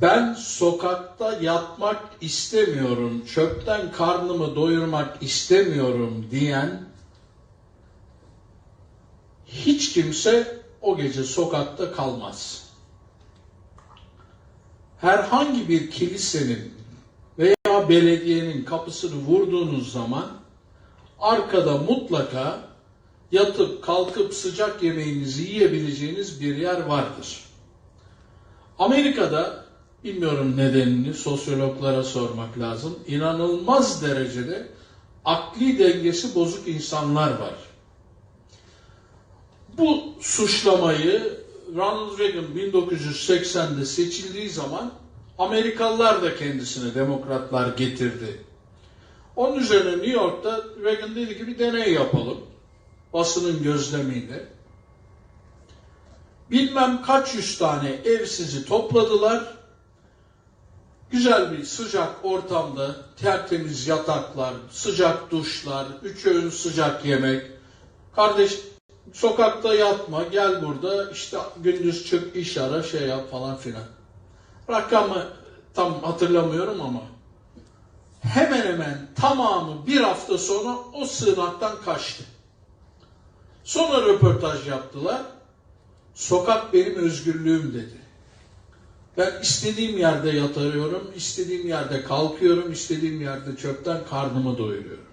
ben sokakta yatmak istemiyorum, çöpten karnımı doyurmak istemiyorum diyen hiç kimse o gece sokakta kalmaz. Herhangi bir kilisenin veya belediyenin kapısını vurduğunuz zaman arkada mutlaka yatıp kalkıp sıcak yemeğinizi yiyebileceğiniz bir yer vardır. Amerika'da bilmiyorum nedenini sosyologlara sormak lazım. İnanılmaz derecede akli dengesi bozuk insanlar var. Bu suçlamayı Ronald Reagan 1980'de seçildiği zaman Amerikalılar da kendisine demokratlar getirdi. Onun üzerine New York'ta Reagan dedi ki bir deney yapalım. Basının gözlemiyle. Bilmem kaç yüz tane evsizi topladılar. Güzel bir sıcak ortamda tertemiz yataklar, sıcak duşlar, üç öğün sıcak yemek. Kardeş sokakta yatma, gel burada işte gündüz çık iş ara şey yap falan filan. Rakamı tam hatırlamıyorum ama hemen hemen tamamı bir hafta sonra o sığınaktan kaçtı. Sonra röportaj yaptılar. Sokak benim özgürlüğüm dedi. Ben istediğim yerde yatarıyorum, istediğim yerde kalkıyorum, istediğim yerde çöpten karnımı doyuruyorum.